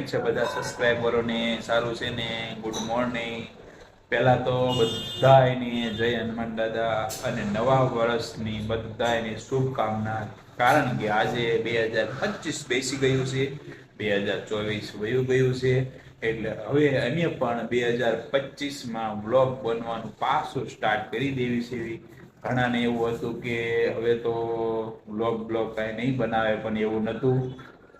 કેમ છે બધા સબસ્ક્રાઈબરોને સારું છે ને ગુડ મોર્નિંગ પહેલા તો બધાયની જય હનુમાન દાદા અને નવા વર્ષની બધાયની શુભકામના. કારણ કે આજે બે હજાર પચીસ બેસી ગયું છે, બે હજાર ચોવીસ વયું ગયું છે. એટલે હવે અમે પણ બે હજાર પચીસમાં બ્લોગ બનવાનું પાછું સ્ટાર્ટ કરી દેવી છે ઘણાને એવું હતું કે હવે તો બ્લોગ બ્લોગ કાંઈ નહીં બનાવે, પણ એવું નહોતું.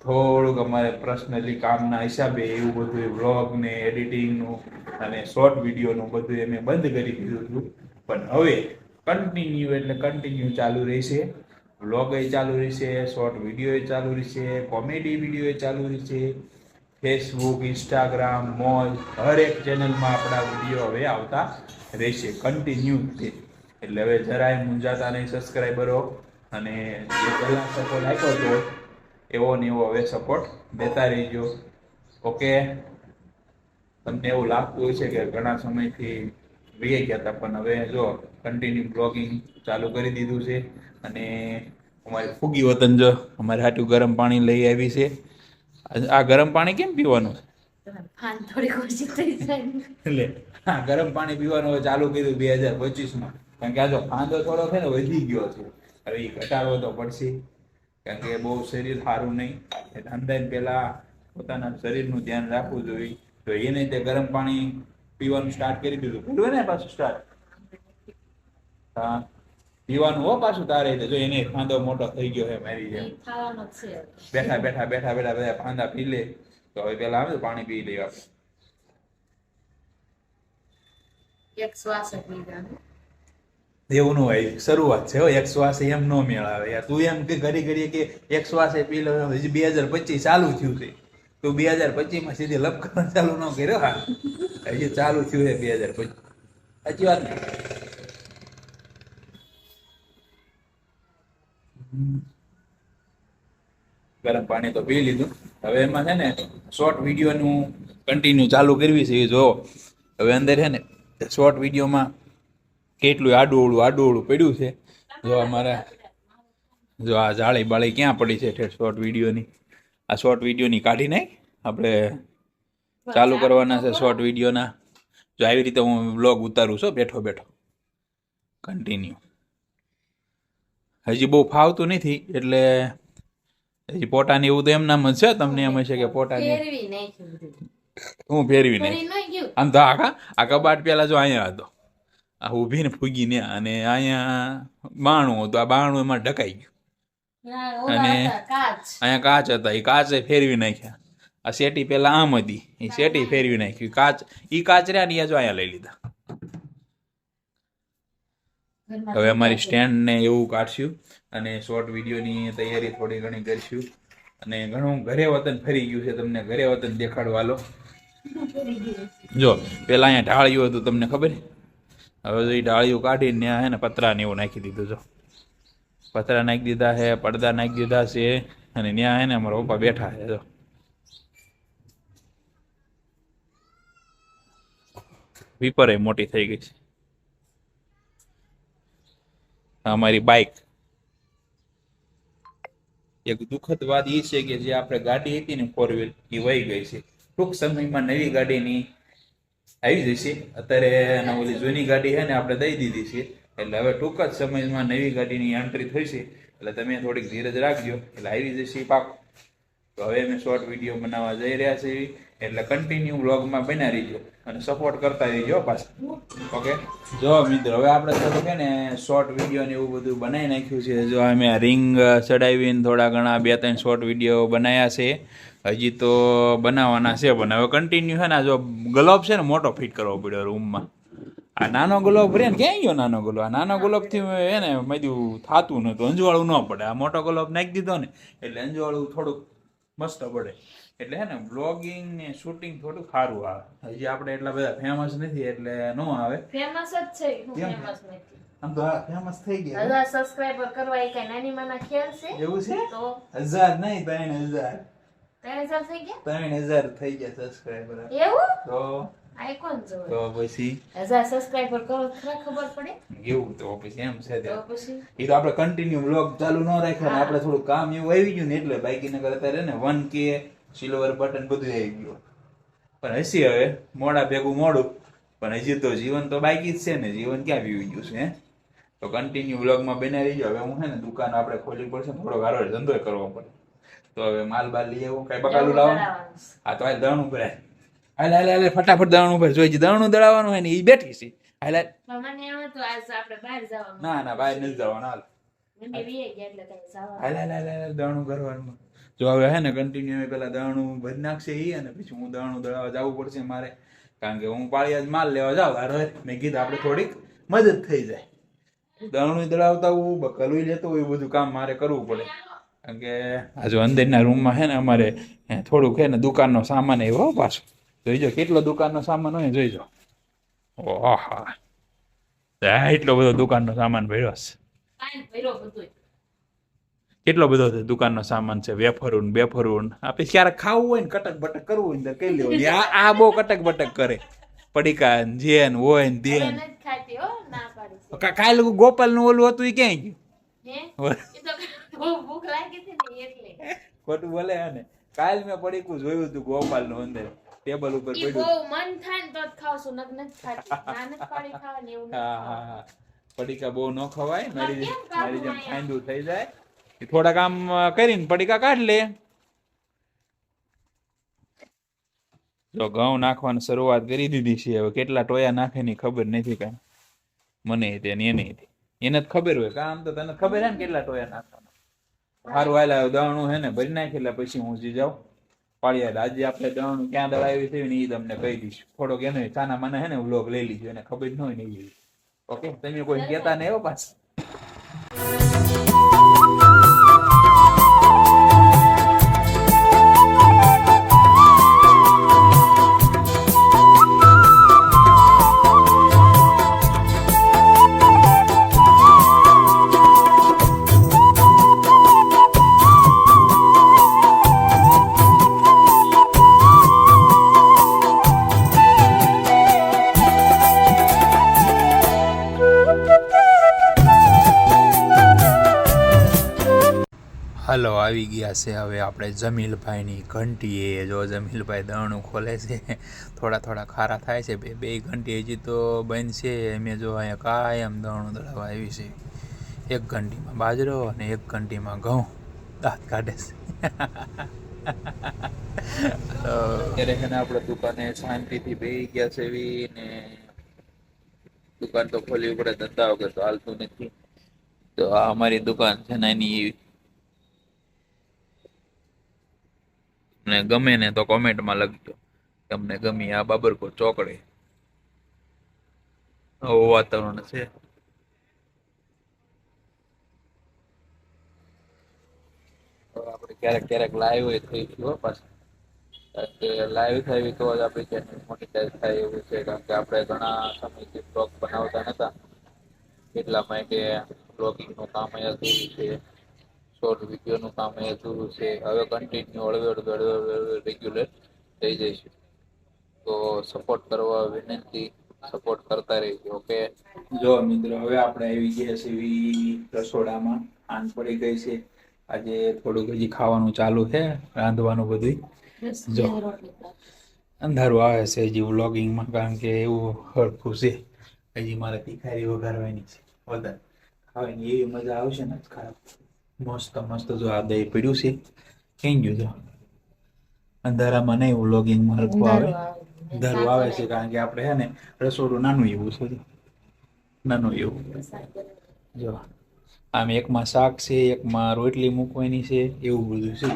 થોડુંક અમારે પર્સનલી કામના હિસાબે એવું બધું વ્લોગ ને એડિટિંગનું અને શોર્ટ વિડીયોનું બધું અમે બંધ કરી દીધું હતું. પણ હવે કન્ટિન્યુ એટલે કન્ટિન્યુ ચાલુ રહેશે. વ્લોગ એ ચાલુ રહેશે શોર્ટ વીડિયો ચાલુ રહેશે કોમેડી વીડિયો ચાલુ રહેશે. ફેસબુક ઇન્સ્ટાગ્રામ મોલ હરેક ચેનલમાં આપણા વીડિયો હવે આવતા રહેશે કન્ટિન્યુ તે. એટલે હવે જરાય મૂંઝાતા નહીં સબસ્ક્રાઈબરો અને જે પહેલાં સપોર્ટ આપ્યો હતો એવો ને એવો હવે સપોર્ટ દેતા રહીજો. ઓકે તમને એવું લાગતું હોય છે કે ઘણા સમયથી વીએ ગયા હતા પણ હવે જો કન્ટિન્યુ બ્લોગિંગ ચાલુ કરી દીધું છે અને અમારી ફૂગી વતન જો અમારે હાટું ગરમ પાણી લઈ આવી છે. આ- ગરમ પાણી કેમ પીવાનું છે? હા ગરમ પાણી પીવાનું ચાલુ કર્યું બે હજાર પચીસમાં. કારણ કે આ જો ફાંદો થોડો છે ને વધી ગયો છે. હવે એ ઘટાડવો તો પડશે. કારણ કે બહુ શરીર સારું નહીં. એટલે અંદર પહેલાં પોતાના શરીરનું ધ્યાન રાખવું જોઈએ. તો એને તે ગરમ પાણી પીવાનું સ્ટાર્ટ કરી દીધું. ભૂલવે ને પાછું સ્ટાર્ટ હા. પીવાનું હો પાછું તારે જો એને ફાંદો મોટો થઈ ગયો છે મારી જેમ. બેઠા બેઠા બેઠા બેઠા બધા ફાંદા પી લે. તો હવે પેલા આવે પાણી પી આપણે. એક શ્વાસ જ એવું હોય શરૂઆત છે એક શ્વાસ એમ નો મેળાવે. યાર, તું એમ કે ઘડી ઘડીએ કે એક શ્વાસે પી લો, હજી બે હજાર પચીસ ચાલુ થયું છે. તું બે હજાર પચીસમાં સીધી લપ કરવાનું ચાલુ ન કર્યો? હા. હજી ચાલુ થયું છે બે હજાર પચીસ. સાચી વાત ગરમ પાણી તો પી લીધું. હવે એમાં છે ને શોર્ટ વિડીયોનું કન્ટિન્યુ ચાલુ કરવી છે એ જો હવે અંદર છે ને શોર્ટ વિડીયોમાં કેટલું આડું ઓળું આડું પડ્યું છે. જો અમારા જો આ જાળી બાળી ક્યાં પડી છે ઠેઠ શોર્ટ વિડીયોની આ શોર્ટ વિડીયોની કાઢી નાખ. આપણે ચાલુ કરવાના છે શોર્ટ વિડીયોના જો આવી રીતે હું વ્લોગ ઉતારું છું બેઠો બેઠો. કન્ટિન્યુ હજી બહુ ફાવતું નથી એટલે હજી પોટાની એવું તો એમ નામ જ છે તમને એમ હશે કે પોટાની હું ફેરવી નહીં આમ તો આખા આ કબાટ પેલા જો અહીંયા હતો. આ ઊભી ને ફૂગી ને અને અહીંયા બાણું હતું. આ બાણું એમાં ઢકાઈ ગયું. અને- અહીંયા કાચ હતા. એ કાચે ફેરવી નાખ્યા. આ શેટી પેલા આમ હતી. એ શેટી ફેરવી નાખી કાચ એ કાચ રહ્યા ને જો અહીંયા લઈ લીધા. હવે અમારી સ્ટેન્ડ ને એવું કાઢશું અને શોર્ટ વિડીયોની તૈયારી થોડી ઘણી કરીશું. અને ઘણું ઘરે વતન ફરી ગયું છે તમને ઘરે વતન દેખાડવા લો. ફરી ગયું છે. જો પેલા અહીંયા ઢાળ્યું હતું તમને ખબર? હવે એ ડાળીઓ કાઢીને ત્યાં હે ને પતરાને એવું નાખી દીધું જો પતરા નાખી દીધા છે, પડદા નાખી દીધા છે અને ત્યાં હે ને અમારા પપ્પા બેઠા છે જો. વિપરે મોટી થઈ ગઈ છે. અમારી બાઇક એક દુઃખદ વાત એ છે કે જે આપણે ગાડી હતી ને ફોર વ્હીલ એ વહી ગઈ છે. ટૂંક સમયમાં નવી ગાડીની આવી જશે અત્યારે ઓલી જૂની ગાડી છે ને આપણે દઈ દીધી છે. એટલે હવે ટૂંક જ સમયમાં નવી ગાડીની એન્ટ્રી થશે એટલે તમે થોડીક ધીરજ રાખજો. એટલે આવી જશે પાક. તો હવે અમે શોર્ટ વીડિયો બનાવવા જઈ રહ્યા છીએ. એટલે કન્ટિન્યુ વ્લોગમાં બના રહીજો અને સપોર્ટ કરતા રહીજો પાછા. ઓકે જો મિત્રો, હવે આપણે થોડું કે ને શોર્ટ વીડિયો ને એવું બધું બનાવી નાખ્યું છે. જો અમે રિંગ ચડાવીને થોડા ઘણા બે ત્રણ શોર્ટ વીડિયો બનાવ્યા છે. હજી તો બનાવવાના છે, પણ હવે કન્ટિન્યુ છે ને જો ગ્લોબ છે ને મોટો ફિટ કરવો પડ્યો રૂમમાં આ નાનો ગુલાબ રે ને ક્યાં ગયો નાનો ગુલાબ આ નાનો ગુલાબથી એને મેં થતું નહોતું અંજવાળું ન પડે. આ મોટો ગુલાબ નાખી દીધો ને, એટલે અંજવાળું થોડુંક મસ્ત પડે એટલે હે ને બ્લોગિંગ ને શૂટિંગ થોડું સારું આવે. હજી આપણે એટલા બધા ફેમસ નથી એટલે ન આવે. ફેમસ જ છે હું ફેમસ નથી. આમ તો ફેમસ થઈ ગયા. હજાર સબસ્ક્રાઇબર કરવા એ કઈ નાની માના ખ્યાલ છે? એવું છે? તો? હજાર નહીં ત્રણ હજાર. ત્રણ હજાર થઈ ગયા? ત્રણ હજાર થઈ ગયા સબસ્ક્રાઈબર એવું? તો આઈકોન જોવે તો પછી? હજાર સબસ્ક્રાઇબર કરો ખરા ખબર પડે? એવું તો પછી એમ છે તો પછી? એ તો આપણે કન્ટિન્યુ વ્લોગ ચાલુ ન રાખ્યો ને આપણે થોડું કામ એવું આવી ગયું ને એટલે બાકી નગર અત્યારે ને વન કે સિલ્વર બટન બધું આવી ગયું. પણ હસી હવે મોડા ભેગું મોડું. પણ હજી તો જીવન તો બાકી જ છે ને જીવન ક્યાં વીવી ગયું છે હે? તો કન્ટિન્યુ વ્લોગમાં બને રહી હવે હું છે ને દુકાન આપણે ખોલવી પડશે થોડો ગારો ધંધો કરવો પડે. તો હવે માલ બાલ લઈ આવું કઈ બકાલું લાવો. આ તો આ દણ ઉપર હાલ હાલ હાલ ફટાફટ દાણું ઉપર જોઈ દાણું દળાવવાનું હોય ને એ બેઠી છે. હાલ. ના ના બહાર નથી જવાનું હાલ. હાલ હાલ હાલ હાલ કરવાનું જો હવે હે ને કન્ટિન્યુ પેલા દાણું ભરી નાખશે અને પછી હું દાણું દળાવવા જવું પડશે મારે. કારણ કે હું પાળિયા માલ લેવા જાવ હારો મેં કીધું આપણે થોડીક મદદ થઈ જાય. દાણું દળાવતા હું બકલું લેતો એ બધું કામ મારે કરવું પડે. કારણ કે આજે અંદરના રૂમમાં છે ને અમારે થોડુંક છે ને દુકાનનો સામાન એવો હો પાછો. જોઈજો કેટલો દુકાનનો સામાન હોય જોઈજો ઓહા. એટલો બધો દુકાનનો સામાન ભર્યો છે. કેટલો બધો છે દુકાનનો સામાન છે? વેફરું બેફરું આપણે ક્યારેક ખાવું હોય ને કટક બટક કરવું હોય ને કઈ લેવું આ આ બહુ કટક બટક કરે. પડીકા જેન હોય ને ધેન. કાલે ગોપાલનું ઓલું હતું એ ક્યાંય ગયું? ખોટું બોલે ને કાલ મેં પડીકું જોયું હતું ગોપાલનું અંદર. ટેબલ ઉપર પડ્યું. બહુ મન થાય ને તો જ ખાવશું નક નથી ખાતી. નાનક પાડી ખાવાની એવું હા હા હા. પડીકા બહુ ન ખવાય. મારી જેમ કેમ મારી જેમ અહીંયા? થઈ જાય. એ થોડાક આમ કરીને પડીકા કાઢ લે. જો ઘઉં નાખવાની શરૂઆત કરી દીધી છે. હવે કેટલા ટોયા નાખે ની ખબર નથી કાંઈ. મને તે ને એને. એને જ ખબર હોય કામ તો તને ખબર હે ને કેટલા ટોયા નાખવાના. સારું હાલ દાણું હે ને ભરી નાખેલા એટલે પછી હું જી જાઉં. પાળિયાદ આજે આપણે દળનું ક્યાં દળાવી છે ને એ તમને કહી દઈશ. થોડોક એને ચાના મને હે ને વ્લોગ લઈ લીધો એને ખબર ન હોય ને ઓકે તમે કોઈ કહેતા નહીં હો પાછા. આવી ગયા છે. હવે આપણે જમીલભાઈની ઘંટીએ જો જમીલભાઈ દરણું ખોલે છે, થોડા થોડા ખારા થાય છે. બે બે ઘંટી હજી તો બંધ છે. મેં જો અહીંયા કાયમ દરણું દળાવવા આવી છે. એક ઘંટીમાં બાજરો અને એક ઘંટીમાં ઘઉં. દાંત કાઢે છે. ને આપણે દુકાને શાંતિથી બેસી ગયા છે એવી ને દુકાન તો ખોલવી પડે ધંધા વગર તો હાલતું નથી. તો આ અમારી દુકાન છે નાની એવી તમને ગમે ને તો કોમેન્ટમાં લખજો. તમને ગમી આ બાબરકો ચોકડે. આવું વાતાવરણ છે. આપણે ક્યારેક ક્યારેક લાઈવ એ થઈ હો પાછા. કે લાઈવ થાય તો જ આપણી ચેનલ મોનિટાઈઝ થાય એવું છે, કારણ કે આપણે ઘણા સમયથી બ્લોગ બનાવતા નતા. એટલા માટે બ્લોગિંગનું કામ અહીંયા થયું છે. શોર્ટ વિડીયોનું કામ અધૂરું છે. હવે કન્ટિન્યુ હળવે હળવે હળવે હળવે રેગ્યુલર થઈ જઈશું તો સપોર્ટ કરવા વિનંતી સપોર્ટ કરતા રહેજો ઓકે જો મિત્રો હવે આપણે આવી ગયા છીએ રસોડામાં. આન પડી ગઈ છે. આજે થોડુંક હજી ખાવાનું ચાલુ છે રાંધવાનું બધું જો. અંધારું આવે છે હજી વ્લોગિંગમાં કારણ કે એવું હરખું છે. હજી મારે તીખારી વઘારવાની છે. વધારે. ખાવાની એવી મજા આવશે ને જ ખરાબ. મસ્ત મસ્ત જો આ દહીં પડ્યું છે. કઈ ગયું જો અંધારામાં નહીં વ્લોગિંગમાં હરખું આવે. અંધારું આવે. છે કારણ કે આપણે છે ને રસોડું નાનું એવું છે. નાનું એવું. જો આમ એકમાં શાક છે એકમાં રોટલી મૂકવાની છે એવું બધું છે.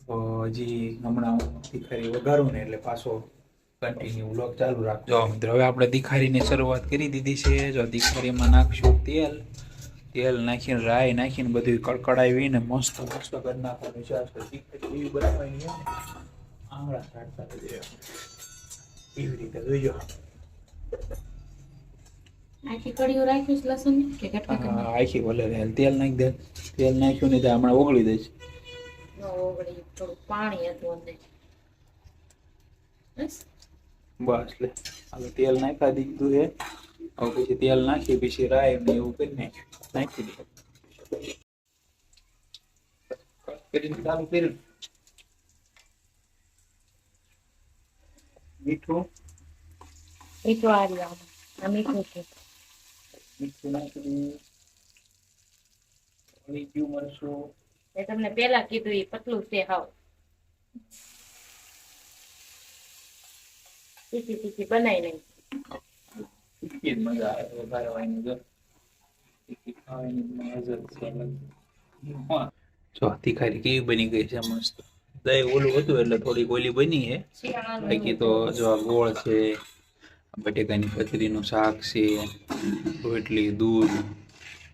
તો હજી હમણાં દીખારી વઘારું ને એટલે પાછો કન્ટિન્યુ વ્લોગ ચાલુ રાખજો. મિત્રો હવે આપણે દીખારીની શરૂઆત કરી દીધી છે. જો દીખારીમાં નાખશું તેલ. તેલ નાખીને રાઈ નાખીને બધું કડકડાવીને મસ્ત મસ્ત કરી. નાખવાનું છે એવી બનાવવાની છે. આંગળા એવી રીતે જોઈજો. આખી ભલે તેલ નાખી દે. તેલ નાખ્યું નહીં તો હમણાં ઓગળી દઈશ પાણી હતું બસ. લે. હવે તેલ નાખા દીધું છે. હવે પછી તેલ નાખી પછી ને એવું કરી નાખ્યું નાખી દે મીઠું મીઠું આવી આવે મીઠું છે મીઠું નાખી દે ગયું મરશું મેં તમને પેલા કીધું એ પતલું છે હાવ. ટીકી ટીકી બનાવી નાખી મજા આવે વધારે વાઈની જો. જો, તીખારી કેવી બની ગઈ છે મસ્ત. દહીં ઓલું હતું એટલે થોડીક ઓલી બની છે. બાકી તો જો આ ગોળ છે બટેકાની કચરીનું શાક છે, રોટલી, દૂધ,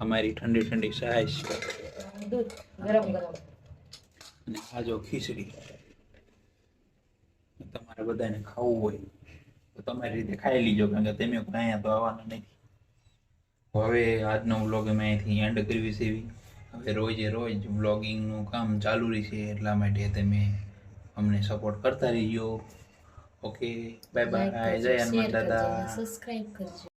અમારી ઠંડી ઠંડી છાશ. અને આ જો ખીચડી. તમારે બધાને ખાવું હોય તો તમારી રીતે ખાઈ લીજો, કારણ કે તમે કોઈ અહીંયા તો આવવાના નથી. હવે આજનો વ્લોગ અમે અહીંથી એન્ડ કરવી છે હવે રોજે રોજ વ્લોગિંગનું કામ ચાલુ રહેશે એટલા માટે તમે અમને સપોર્ટ કરતા રહીજો. ઓકે બાય બાય જય હનુમાન દાદા. સબસ્ક્રાઇબ કરજો.